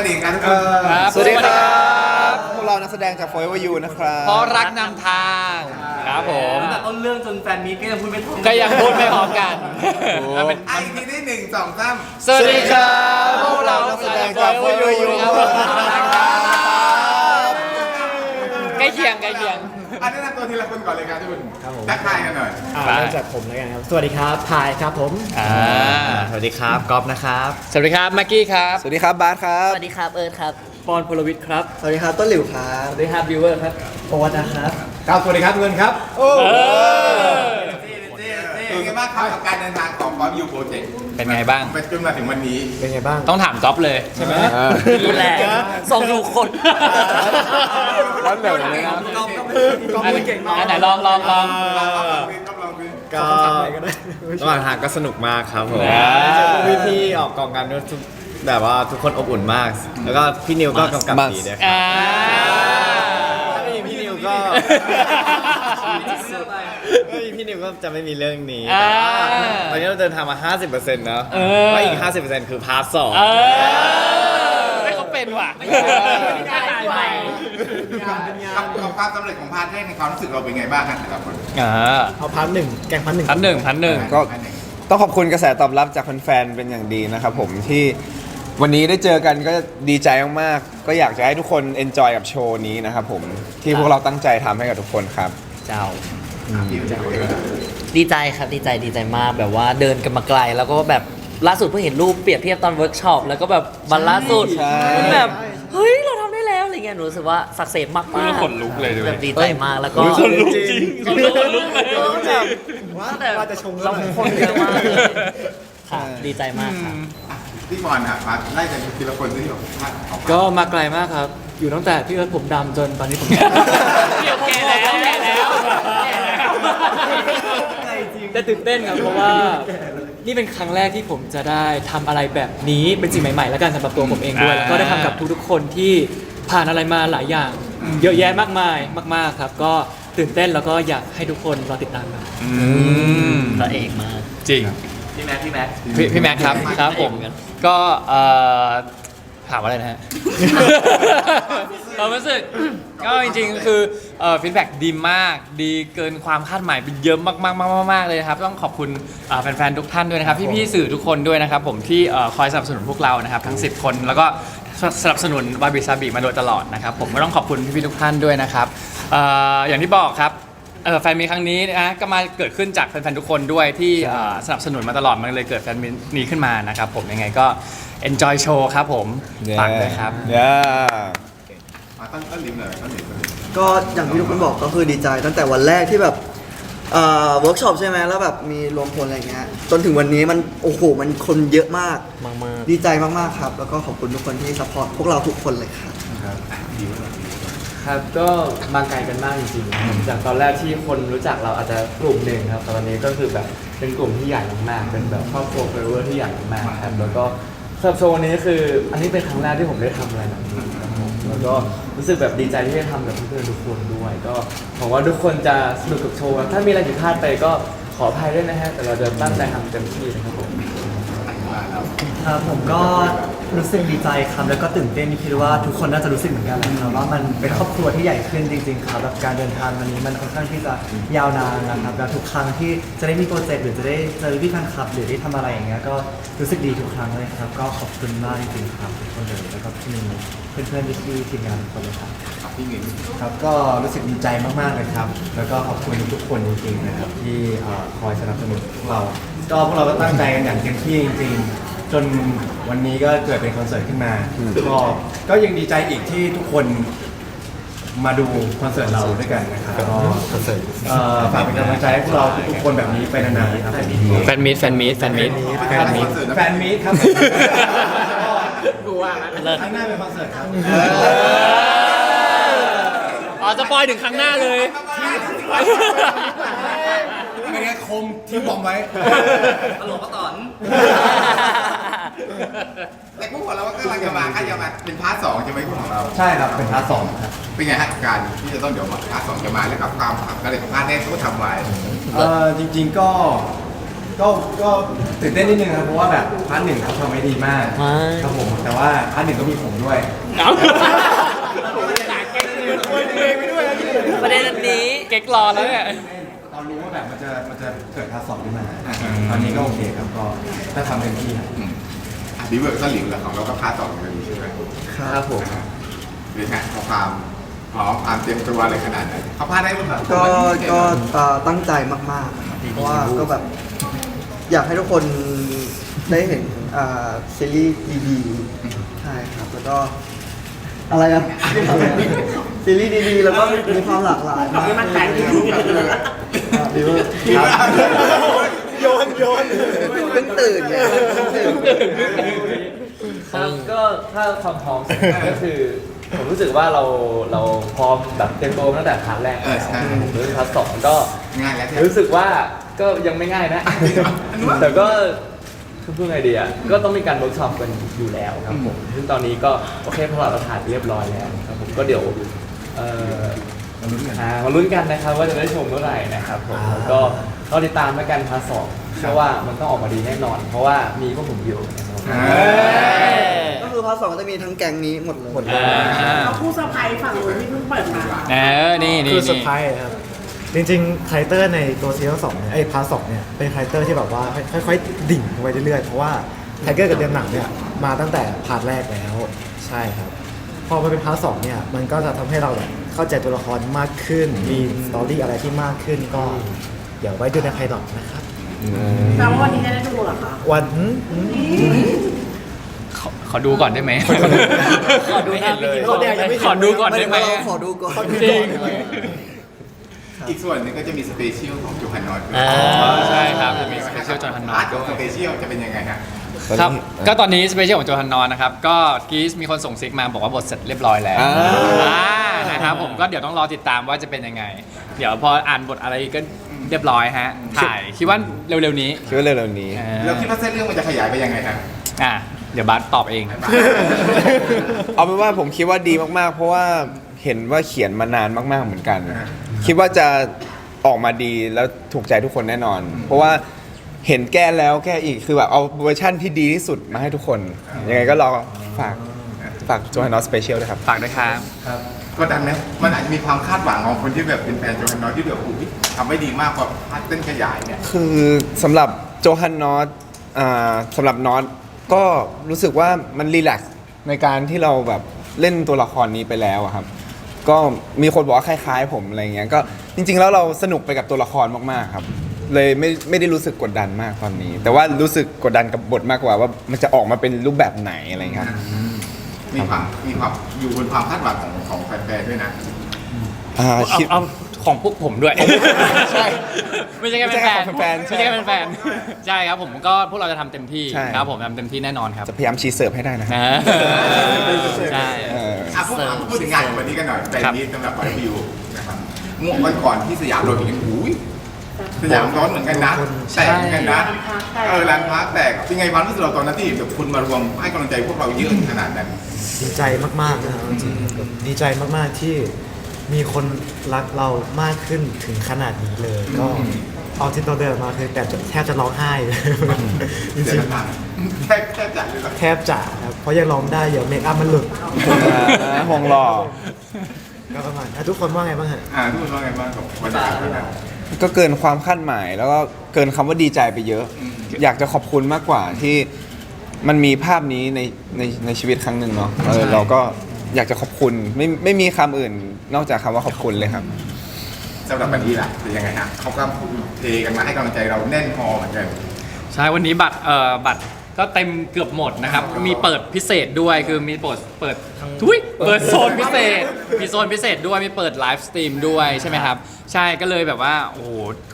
กันเองกันทุกคนครับสวัสดีครับ พวกเรานักแสดงจาก Forever You นะครับเพราะรักนำทางครับผมตั้งแต่ต้นเรื่องจนแฟนมีตก็ยังพูดไม่ถูกก็ยังพูดไม่พร้อมกันแล้วเป็นไอ้ทีที่หนึ่งสองสามสวัสดีครับพวกเรานักแสดงจาก Forever You ครับผมใกล้เคียงใกล้เคียง อันนี้นำตัวทีละคนก่อนเลยครับทุกคนทักทายกันหน่อยอ่าไป เริ่มจากผมแล้วกันครับ สวัสดีครับพายครับผม อ่าสวัสดีครับก๊อฟนะครับ สวัสดีครับแม็กกี้ครับสวัสดีครับบาสครับ สวัสดีครับ เอิร์ธครับ ปอนพลวิทย์ครับ สวัสดีครับต้นหลิวครับสวัสดีครับบิวเวอร์ครับ โอวัตนะครับ ครับสวัสดีครับเงินครับเออเป็นไงบ้าง ครับกับการเดินทางของบอสยูโปรเจกต์เป็นไงบ้างเป็นจนมาถึงวันนี้ เป็นไงบ้าง ต้องถามก๊อฟเลยใช่ไหมนี่แหละส่งทุกคนร้อนเหลวเลยครับอันอันไหนลองลองลองลองลองลองก็ระหว่างทางก็สนุกมากครับผมอ่าเจอพวกพี่ออกกองกันด้วยทุกแบบว่าทุกคนอบอุ่นมาก แล้วก็พี่นิวก็กำกับดีด้วยครับอ่าถ้าไม่มีพี่นิวก็ ไม่มีพี่นิวก็จะไม่มีเรื่องนี้อ่าตอนนี้เราเดินทางมา 50%เนอะเออแล้วอีก 50%คือพาร์ทสองเออไม่เขาเป็นว่ะกับกับความสำเร็จของพาร์ทแรกในความรู้สึกเราเป็นไงบ้างครับแต่ละคนอ่าเอาพาร์ทหนึ่งแกงพาร์ทหนึ่งพันหนึ่งพันหนึ่ง ก็ ต้องขอบคุณกระแสตอบรับจากแฟนๆ เป็นอย่างดีนะครับผมที่วันนี้ได้เจอกันก็ดีใจมากๆ ก็อยากจะให้ทุกคนเอนจอยกับโชว์นี้นะครับผมที่พวกเราตั้งใจทำให้กับทุกคนครับ เจ้า ดีใจครับดีใจดีใจมากแบบว่าเดินกันมาไกล แล้วก็แบบล่าสุดเพิ่งเห็นรูปเปรียบเทียบตอนเวิร์กช็อปแล้วก็แบบวันล่าสุดใช่ มันแบบเฮ้ยเราทำได้แล้วอะไรเงี้ยหนูรู้สึกว่าสักเซสมากมากขนลุกเลยด้วย แบบดีใจมากแล้วก็ ขนลุกจริงขนลุกขนลุกเลยแบบตั้งแต่เราคนเยอะมากเลยค่ะดีใจมากครับพี่บอลฮะมาไล่กันทีละคนที่แบบพาร์ทของก็มาไกลมากครับ อยู่ตั้งแต่พี่เอิร์ธผมดำจนตอนนี้ผมเกี่ยวแก่แล้วแก่แล้วแก่ แล้วแต่ตื่นเต้นครับเพราะว่านี่เป็นครั้งแรกที่ผมจะได้ทำอะไรแบบนี้เป็นสิ่งใหม่ๆ แล้วกันสำหรับตัวผมเองด้วย แล้วก็ได้ทำกับทุกๆคนที่ผ่านอะไรมาหลายอย่าง เยอะแยะมากมายมาก ๆครับ ก็ตื่นเต้นแล้วก็อยากให้ทุกคนรอติดตามครับอืมพระเอกมาก จริง พี่แม็กพี่แม็ก พี่พี่แม็กครับครับผมก็เอ่อ ถามว่าอะไรนะฮะ ความรู้สึกก็จริงๆ คือฟีดแบ็ดีมาก ดีเกินความคาดหมายไปเยอะมากๆๆๆๆเลยนะครับ ต้องขอบคุณเอ่อแฟนๆ ทุกท่านด้วยนะครับ พี่ๆ สื่อทุกคนด้วยนะครับ ผมที่เอ่อคอยสนับสนุนพวกเรานะครับ ทั้ง 10 คน แล้วก็สนับสนุนวาบิซาบิมาโดยตลอดนะครับ ผมก็ต้องขอบคุณพี่ๆ ทุกท่านด้วยนะครับเอ่ออย่างที่บอกครับ เอ่อแฟนมีครั้งนี้นะก็มาเกิดขึ้นจากแฟนๆทุกคนด้วยที่เอ่อสนับสนุนมาตลอดมันเลยเกิดแฟนมีนี้ขึ้นมานะครับผมยังไงก็ enjoy show ครับผมฝากด้วยครับ เย้มาต้นต้นลิมเลยต้นลิมต้นลิมก็อย่างที่ทุกคนบอกก็คือดีใจตั้งแต่วันแรกที่แบบเอ่อเวิร์กช็อปใช่ไหมแล้วแบบมีรวมพลอะไรเงี้ยจนถึงวันนี้มันโอ้โหมันคนเยอะมาก มากมากดีใจมากๆครับ แล้วก็ขอบคุณทุกคนที่ซัพพอร์ตพวกเราทุกคนเลยครับ ครับก็มาไกลกันมากจริงๆครับจากตอนแรกที่คนรู้จักเราอาจจะกลุ่มหนึ่งครับแต่วันนี้ก็คือแบบเป็นกลุ่มที่ใหญ่มากๆเป็นแบบครอบครัวเฟเวอร์ที่ใหญ่มากๆครับแล้วก็สำหรับโชว์นี้คือ อันนี้เป็นครั้งแรกที่ผมได้ทำอะไรแบบนี้ครับผมแล้วก็รู้สึกแบบดีใจที่ได้ทำกับเพื่อนๆทุกคนด้วย ก็หวังว่าทุกคนจะสนุกกับโชว์ครับถ้ามีอะไรผิดพลาดไปก็ขออภัยด้วยนะฮะแต่เราจะตั้งใจทำเต็มที่นะครับผม ครับผมก็รู้สึกดีใจครับแล้วก็ตื่นเต้นคิดว่าทุกคนน่าจะรู้สึกเหมือนกันแหละครับว่ามันเป็นครอบครัวที่ใหญ่ขึ้นจริงๆครับแบบการเดินทางวันนี้มันค่อนข้างที่จะยาวนานนะครับแล้วทุกครั้งที่จะได้มีโปรเจกต์หรือจะได้เจอพี่แฟนคลับ หรือได้ทำอะไรอย่างเงี้ยก็รู้สึกดีทุกครั้งเลยครับก็ขอบคุณมากจริงๆครับทุกคนเลยแล้วก็พี่นิวเพื่อนๆพี่ๆทีมงานทุกคนเลยครับ พี่เงินครับก็รู้สึกดีใจมากๆเลยครับ แล้วก็ขอบคุณทุกคนจริงๆนะครับที่เอ่อคอยสนับสนุนพวกเรา ก็พวกเราก็ตั้งใจกันอย่างเต็มที่จริงๆ จนวันนี้ก็เกิดเป็นคอนเสิร์ตขึ้นมาก็ก็ยังดีใจอีกที่ทุกคนมาดูคอนเสิร์ตเราด้วยกันนะครับก็คอนเสิร์ตฝากเป็นกำลังใจให้พวกเราทุกๆคนแบบนี้ไปนานๆครับแฟนมีดแฟนมีดแฟนมีดแฟนมีดแฟนมีตครับเลิศครั้งหน้าเป็นคอนเสิร์ตครับอ๋อสปอยถึงครั้งหน้าเลยไม่งั้นคมทิ้งบอมไว้ ตลกก็ตอน แต่พวกของเราก็กำลังจะมาใกล้จะมาเป็นพาร์ทสองใช่ไหมพวกของเรา ใช่ครับเป็นพาร์ทสองครับเป็นไงฮะกับการที่จะต้องเดี๋ยวมาพาร์ทสองจะมาแล้วกับความอะไรของพาร์ทแรกที่เขาทำไว้เออจริง ๆก็ก็ก็ตื่นเต้นนิดนึงครับเพราะว่าแบบพาร์ทหนึ่งเขาทำไว้ดีมากไม่ ครับผมแต่ว่าพาร์ทหนึ่งก็มีผมด้วยประเด็นอันนี้ เก๊กรอแล้วเนี่ยต อนรู้ว่าแบบมันจะมันจะเกิดพาร์ทสองขึ้นมาตอนนี้ก็โอเคครับก็ถ้าทำเต็มที่ครับอะดีเวิร์กก็หลิวแหละของเราก็พาร์ทสองเหมือนกันใช่ไหมครับผม เป็นไงเขาความพร้อมความเตรียมตัวอะไรขนาดไหนเขาพาร์ทได้หรือเปล่าก็ก็เอ่อตั้งใจมากๆครับเพราะว่าก็แบบอยากให้ทุกคนได้เห็นอ่าซีรีส์ดีๆใช่ครับ แล้วก็ อะไรอะซีรีส์ดีๆ แล้วก็มีความหลากหลายมากมันใจดีดีมากโยนโยนเพิ่งตื่นเนี่ยเพิ่งตื่นครับก็ถ้าความพร้อมก็คือผมรู้สึกว่าเราเราพร้อมแบบเต็มตัวตั้งแต่พาร์ทแรกเออใช่หรือพาร์ทสองก็ง่ายแล้วใช่รู้สึกว่าก็ยังไม่ง่ายนะแต่ก็คือ พูดไงดีอะก็ต้องมีการเวิร์กช็อปกันอยู่แล้วครับผมซึ่งตอนนี้ก็โอเคพอเราถ่ายไปเรียบร้อยแล้วครับผมก็เดี๋ยวเอ่อมาลุ้นกันมาลุ้นกันนะครับว่าจะได้ชมเมื่อไหร่นะครับผมแล้วก็เราติดตามแล้วกันพาร์ทสองเพราะว่ามันต้องออกมาดีแน่นอน เพราะว่ามีพวกผมอยู่นะครับอ่าก็คือพาร์ทสองก็จะมีทั้งแก๊งนี้หมดเลย เอาคู่เซอร์ไพรส์ฝั่งนู้นที่เพิ่งเปิดมา เออ นี่นี่คือเซอนี่ร์ไพรส์ครับ จริงๆคาแรคเตอร์ในตัวซีซั่นสองเนี่ยไอ้พาร์ทสองเนี่ยเป็นคาแรคเตอร์ที่แบบว่าค่อยๆดิ่งไปเรื่อยๆเพราะว่าไทเกอร์กับเดมหนังเนี่ยมาตั้งแต่พาร์ทแรกแล้วใช่ครับ พอมาเป็นพาร์ทสองเนี่ยมันก็จะทำให้เราแบบเข้าใจตัวละครมากขึ้นมีสตอรี่อะไรที่มากขึ้นก็เดี๋ยวไว้ดูในไพลอตนะครับแต่ว่าวันนี้จะได้ดูเหรอคะวันขอขอดูก่อนได้ไหมขอดูหน้าพี่เขาแดงยังไม่ขอดูก่อนได้ไหมเราขอดูก่อนจริง อีกส่วนหนึงก็จะมีสเปเชียลของจูฮันนอตอ่าใช่ครับจะมีสเปเชียลจอห์นฮันนอพาร์ตทขด้องวยสเปเชียลจะเป็นยังไงฮะ ครับก็ตอนนี้สเปเชียลของโจฮันนอนนะครับ ก็กีสมีคนส่งซิกมาบอกว่าบทเสร็จเรียบร้อยแล้วอ่า อ่านะครับผมก็เดี๋ยวต้องรอติดตามว่าจะเป็นยังไง เดี๋ยวพออ่านบทอะไรก็เรียบร้อยฮะถ่ายคิดว่าเร็วๆนี้คิดว่าเร็วๆนี้ อ่าเราคิดว่าเส้นเรื่องมันจะขยายไปยังไงฮะ อะเดี๋ยวบาสตอบเอง เอาเป็นว่าผมคิดว่าดีมากๆ เพราะว่า เห็นว่าเขียนมานานมาก ๆเหมือนกัน คิดว่าจะออกมาดีแล้วถูกใจทุกคนแน่นอน เพราะว่าเห็นแก้แล้วแก้อีกคือแบบเอาเวอร์ชั่นที่ดีที่สุดมาให้ทุกคน ยังไงก็รอฝากฝากโจฮันนอสสเปเชียลด้วยครับ ฝากด้วยครับกดดันไหมมันอาจจะมีความคาดหวังของคนที่แบบเป็นแฟนจูฮันนอตที่แบบโอ้โหทำไม่ดีมากกว่าพาร์ทเส้นขยายเนี่ย คือสำหรับโจฮันนอตอ่าสำหรับนอตก็รู้สึกว่ามันรีแลกซ์ในการที่เราแบบเล่นตัวละครนี้ไปแล้วอะครับ ก็มีคนบอกว่าคล้ายๆ ผมอะไรเงี้ยก็จริง ๆ แล้วเราสนุกไปกับตัวละครมากๆครับ เลยไม่ไม่ได้รู้สึกกดดันมากตอนนี้ แต่ว่ารู้สึกกดดันกับบทมากกว่าว่ามันจะออกมาเป็นรูปแบบไหนอะไรเงี้ยครับมีความมีความอยู่บนความคาดหวังของของแฟนๆด้วยนะอ่าเอาคิด เอา ของพวกผมด้วยใช่ไม่ใช่แค่เป็นไม่ใช่แฟแค่นของแฟนๆไม่ใช่แค่เป็นแฟนใช่ครับผมก็พวกเราจะทำเต็มที่ใช่ ครับผมทำเต็มที่แน่นอนครับจะพยายามชีเสิร์ฟให้ได้นะครับนะใช่ เออ อะพูดอะพูดถึงงานของวันนี้กันหน่อยแฟนนี้สำหรับไบวิวนะครับเมื่อวันก่อนที่สยามโดนอย่างนี้หูยสยามร้อนเหมือนกันนะแตกเหมือนกันนะเออร้านพาร์คแตกเป็นไงความรู้สึกเราตอนนั้นที่แบบคุณมารวมให้กำลังใจพวกเราเยอะขนาดนั้น ดีใจมากๆนะครับจริงๆแบบดีใจมากๆที่ มีคนรักเรามากขึ้นถึงขนาดนี้เลย ก็เอาที่ตัวเดินมาคือแต่แทบจะร้องไห้เลยจเสีริยงน้ำตาแค่แค่จัดเลยเหรอๆแทบจะครับเพราะยังร้องได้เดี๋ยวเมคอัพมันหลุดอ่าห่วงหล่อก็ประมาณอะทุกคนว่าไงบ้างฮะอ่าทุกคนว่าไงบ้างกับบรรยากาศวันนั้น ก็เกินความคาดหมายแล้วก็เกินคำว่าดีใจไปเยอะอยากจะขอบคุณมากกว่าที่มันมีภาพนี้ในในในชีวิตครั้งหนึ่งเนาะเออเราก็ อยากจะขอบคุณไม่ไม่มีคำอื่น นอกจากคำว่าขอบคุณเลยครับ สำหรับวันนี้ล่ะเป็นยังไงฮะเขาก็เทกันมาให้กำลังใจเราแน่นพอเหมือนกัน ใช่ วันนี้บัตรเอ่อบัตร ก็เต็มเกือบหมดนะครับ มีเปิดพิเศษด้วยคือมีเปิดเปิดทุยเปิดโซนพิเศษมีโซนพิเศษด้วยมีเปิดไลฟ์สตรีมด้วยใช่ไหมครับ ใช่ก็เลยแบบว่าโอ้โห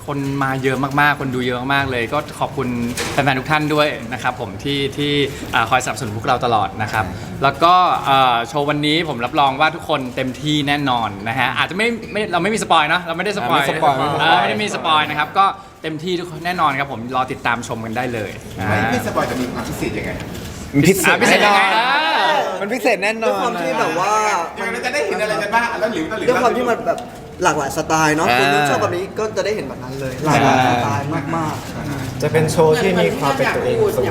คนมาเยอะมากๆ คนดูเยอะมากๆเลย ก็ขอบคุณแฟนๆทุกท่านด้วยนะครับผมที่ที่อ่าคอยสนับสนุนพวกเราตลอดนะครับ แล้วก็เอ่อโชว์วันนี้ผมรับรองว่าทุกคนเต็มที่แน่นอนนะฮะอาจจะไม่ไม่เราไม่มีสปอยเนาะเราไม่ได้สปอยไม่สปอยไม่สปอย เออไม่ได้มีสปอยนะครับก็ เต็มที่ทุกคนแน่นอนครับผมรอติดตามชมกันได้เลยไม่ไม่สปอยจะมีความพิเศษยังไงมันพิเศอะษพิเศษแน่นยังอไงนอะมันพิเศษแน่นด้วยอความนที่แบบว่ายังไงเราจะได้เห็นอะไรกันบ้างแล้วหลิวตะหลิวด้วยความที่มันแบบหลากหลายสไตล์เนาะอ่าคุณชอบแบบนี้ก็จะได้เห็นแบบนั้นเลย หลากหลายสไตล์มากๆจะเป็นโชว์ที่มีความเป็นตัวเองสูง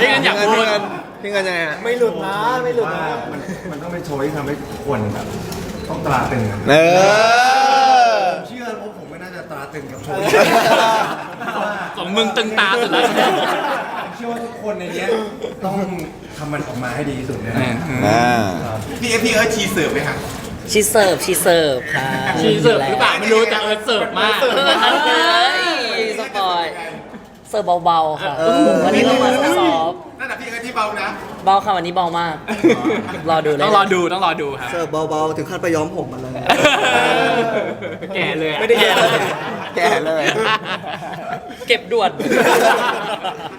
นี่กันอยากพูด พี่เงินยังไงฮะไม่หลุดนะ ไม่หลุดนะ มันมันต้องเป็นโชว์ที่ทำให้คนแบบต้องตราตึงอะ เออ เชื่อว่าผมไม่น่าจะ ตราตึงกับโชว์ของมึงตึงตาสุดแล้วผมเชื่อว่าทุกคนในเนี้ยต้องทำมันออกมาให้ดีที่สุดแน่อ่าพี่เอฟพี่เอิร์ธชีเสิร์ฟไหมครับชีเสิร์ฟชีเสิร์ฟค่ะชีเสิร์ฟหรือเปล่าไม่รู้แต่เออเสิร์ฟมากเอ้ยสปอยเสิร์ฟเบาๆค่ะวันนี้เรามาซ้อมนั่นแหละพี่เอิร์ธที่เบานะเบาค่ะวันนี้เบามาก รอดูเลยต้องรอดูต้องรอดูครับเสิร์ฟเบาๆ ถึงขั้นไปย้อมผมมาเลย แก่เลยไม่ได้แก่เลย แก่เลย เก็บด่วน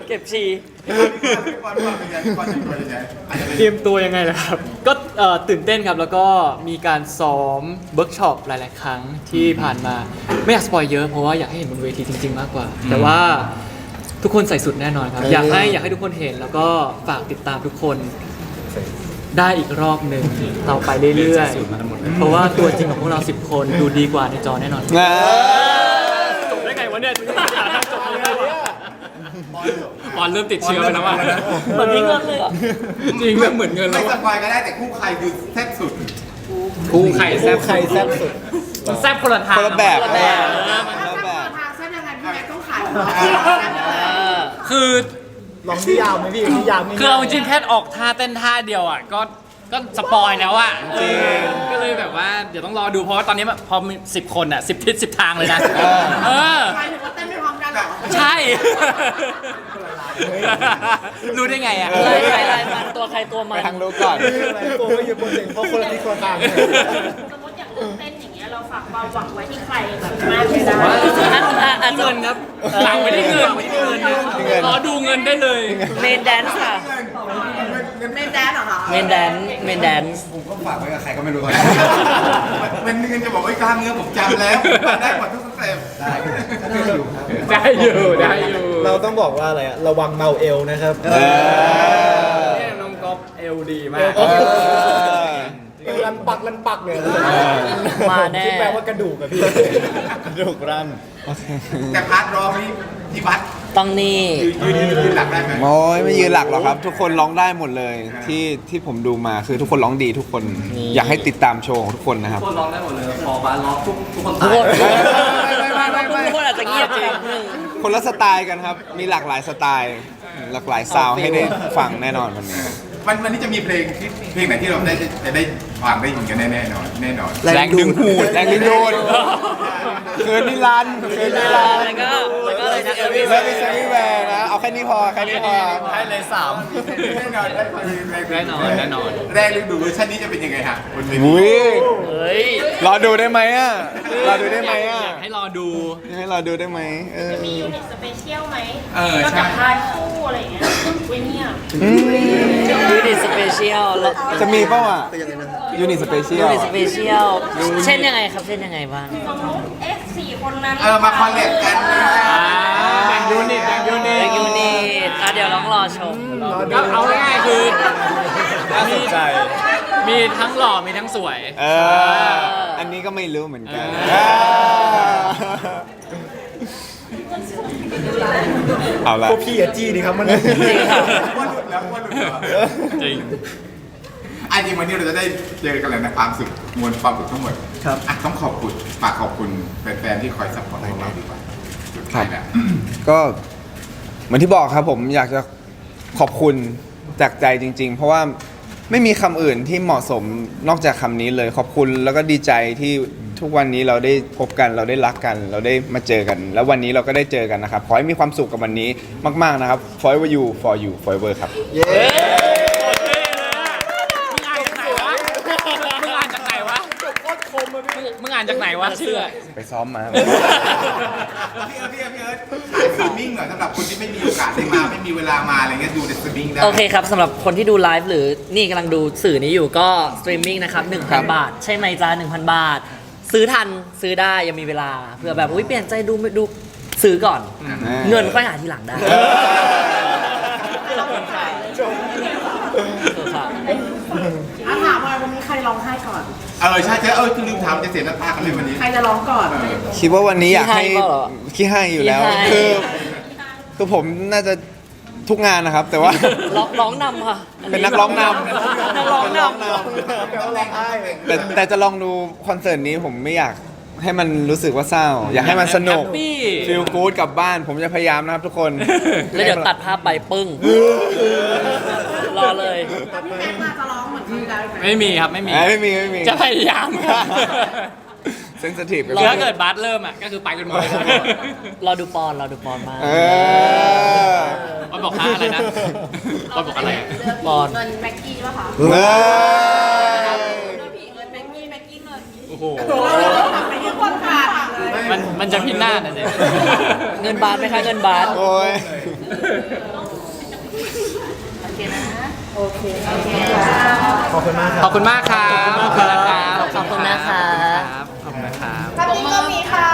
เก็บชี พี่บอลว่าเป็นยังไงพี่บอลเป็นตัวยังไงอาจจะเป็นเตรียมตัวยังไงล่ะครับ ก็เอ่อตื่นเต้นครับ แล้วก็มีการซ้อมเวิร์กช็อปหลาย ๆ ครั้งที่ผ่านมา ไม่อยากสปอยเยอะเพราะว่าอยากให้เห็นบนเวทีจริง ๆ มากกว่า แต่ว่าทุกคนใส่สุดแน่นอนครับ อยากให้อยากให้ทุกคนเห็น แล้วก็ฝากติดตามทุกคนได้อีกรอบหนึ่งต่อไปเรื่อย ๆ เพราะว่าตัวจริงของพวกเรา 10 คนดูดีกว่าในจอแน่นอนอ่าจบได้ไงวะเนี่ยจบได้ไงวะบอลเริ่มติดเชื้อไปแล้วว่ะเหมือนมีเงินเลยอะจริงแบบเหมือนเงินไม่แล้วสปอยก็ได้แต่คู่ใครคือแซ่บสุด คู่ไข่แซ่บใครแซ่บสุด มันแซ่บคนละทางคนละแบบคนละแบบถ้าแซ่บมาทางแซ่บยังไงพี่แม็กต้องขายของเราแซ่บยังไงคือ ลองนิยามไหมพี่นิยามง่ายๆคือเอาจริงๆแค่ออกท่าเต้นท่าเดียวอะก็ ก็สปอยแล้วอะจริงก็เลยแบบว่าเดี๋ยวต้องรอดูเพราะว่าตอนนี้มันพอมีสิบคนอะสิบทิศสิบทางเลยนะเออ หมายถึงว่าเต้นไม่พร้อมกันเหรอ ใช่ รู้ได้ไงอะ ลายใครลายมันตัวใครตัวมัไปนทางรู้ก่อนตัวไม่อยู่บนเสียงเพราะคนละที่คนละทางสมมติอย่างเรื่องเต้นอย่างเงี้ยเราฝากความหวังไว้ที่ใครแบบมากเลยนะอันอันอันเงินครับหลังไม่ได้เงินไม่ได้เงินนะรอดูเงินได้เลย เมนแดนซ์ค่ะ เมนแดนเหรอคะเมนแดนเมนแดนผมก็ฝากไว้กับใครก็ไม่รู้มันเงินจะบอกว่ากล้ามเนื้อผมจำแล้วผมได้หมดทุกสเต็ปได้ได้อยู่ครับได้อยู่ได้อยู่ เราต้องบอกว่าอะไรอะระวังเมาเอลนะครับเนี่ยน้องก๊อฟเอลดีมากเออลันปักลันปักเนี่ยมาแน่ที่แปลว่ากระดูกอะพี่กระดูกรันแต่พาร์ทร้องนี่ที่วัด ต้องนี่ยืนยืนยืนหลักได้ไหมโอ้ยไม่ยืนหลักหรอกครับ ทุกคนร้องได้หมดเลยที่ที่ผมดูมาคือทุกคนร้องดีทุกคนนี่อยากให้ติดตามโชว์ของทุกคนนะครับทุกคนร้องได้หมดเลยพอบาสร้องทุกทุกคนทุกตายคนไม่ไม่ไม่ไม่ทุกคนอาจจะเงียบจริงคนละสไตล์กันครับ มีหลากหลายสไตล์หลากหลายซาวด์ให้ได้ฟังแน่นอนวันนี้วันวันนี้จะมีเพลงที่เพลงไหนที่เราได้จะได้ฟังได้ยินกันแน่แน่นอนแน่นอนแรงดึงหูดแรงดึงดูด คืนนิรันดร์คืนนิรันดร์แล้วก็แล้วก็เลยนะเอวิเลิฟอิสแวร์นะ เอาแค่นี้พอแค่นี้พอ ให้เลยสามแน่นอนได้ฟังแรงแน่นอนแน่นอน แรงดึงดูดเวอร์ชันนี้จะเป็นยังไงฮะบนเวทีอุ้ยเฮ้ยรอดูได้ไหมอะ รอดูได้ไหมอะ อยากให้รอดู ให้รอดูได้ไหมเออมียูนิตสเปเชียลไหมเออก็ใช่ กับทายคู่อะไรอย่างเงี้ยเว้ยเนี่ยยูนิตสเปเชียลแล้วจะมีเปล่าอะเป็นยังไงนะยูนิตสเปเชียยูลนิตสเปเชียล เช่นยังไงครับ เช่นยังไงบ้างสมมติเอ๊ะ สี่คนนั้นเออมาคอลเลกกันนะแบ่งยูนิตแบ่งยูนิเด็ตกยูนิตอะเดี๋ยวลองรอชม ก็เอาง่ายๆคือมีมีทั้งหล่อมีทั้งสวย เออ อันนี้ก็ไม่รู้เหมือนกันเออ เอาละ พวกพี่อะจี้ดีครับมันจริงครับว่าหลุดแล้วว่าหลุดแล้ว จริง อันจริงวันนี้เราจะได้เจอกันแล้วนะความสุขมวลความสุขทั้งหมดครับ อะต้องขอบคุณฝากขอบคุณแฟนๆที่คอยซัพพอร์ตพวกเราดีกว่าสุดครัท้าบยแล้วก็เหมือนที่บอกครับผมอยากจะขอบคุณจากใจจริง ๆ เพราะว่าไม่มีคำอื่นที่เหมาะสมนอกจากคำนี้เลยขอบคุณแล้วก็ดีใจที่ทุกวันนี้เราได้พบกันเราได้รักกัน เราได้มาเจอกัน แล้ววันนี้เราก็ได้เจอกันนะครับขอให้มีความสุขกับวันนี้มาก ๆนะครับ forever you for you forever ครับ เย้ มึงอ่านจากไหนวะ มึงอ่านจากไหนวะมึงอ่านจากไหนวะชื่อไปซ้อมมา พี่เอิร์ธพี่เอิร์ธพี่เอิร์ธขายสตรีมมิ่งหน่อยสำหรับคนที่ไม่มีโอกาสได้มาไม่มีเวลามาอะไรเงี้ยดูในสตรีมมิ่งได้ โอเคครับสำหรับคนที่ดูไลฟ์หรือนี่กำลังดูสื่อนี้อยู่ก็สตรีมมิ่งนะครับครับ 1,000 บาท ใช่ไหมจ้า1,000 บาท ซื้อทันซื้อได้ยังมีเวลาเผื่อแบบอุ้ยเปลี่ยนใจดูไม่ดูซื้อก่อน เงินค่อยหาทีหลังได้ครับอะถามว่าวันนี้ใครร้องไห้ก่อน เออใช่ใช่เออคือลืมถามจะเสียน้ำตากันเลยวันนี้ ใครจะร้องก่อนคิดว่าวันนี้อยากให้ขี้ให้เปล่าเหรอขี้ให้อยู่แล้วขี้ให้ คือคือผมน่าจะทุกงานนะครับ แต่ว่า ร้องร้องนำค่ะเป็นนักร้องนำ นักร้องนำ แต่แต่จะลองดูคอนเสิร์ตนี้ผมไม่อยากให้มันรู้สึกว่าเศร้า อยากให้มันสนุก แฮปปี้ ฟีลกู๊ดกลับบ้าน ผมจะพยายามนะครับทุกคน แล้วเดี๋ยวตัดภาพไปปึ้ง รอเลย พี่แม็กมา ไหมไม่มีครับไม่มีอะไม่มีไม่มีจะพยายามเซนซิทีฟคือถ้าเกิดบาสเริ่มอะก็คือไปกันหมดเลยรอดูปอนรอดูปอนมาเออปอนบอกฮะอะไรนะปอนบอกอะไรอะปอน เงินแม็กกี้ป่ะคะเออเงินผีเงินแม็กกี้แม็กกี้เงินโอ้โหไปที่คนขาดเลยมันมันจะพินาศนะเนี่ยเงินบาทไหมคะเงินบาทโอ้ยโอเคนะ โอเคโอเคค่ะขอบคุณมากครับ ขอบคุณมากครับขอบคุณนะครับขอบคุณนะคะขอบคุณนะครับ ภาพนี้ก็มีค่ะ